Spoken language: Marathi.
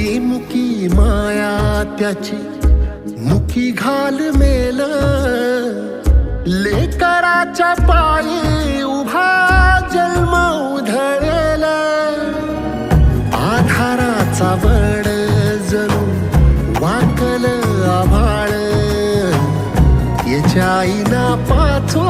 मुकी मुकी माया त्याची. मुकी घाल मेल. लेकराच्या पायी उभा जन्म उधळेल. आधाराचा वड जणू वाकल आभाळ. याच्या आईना पाचो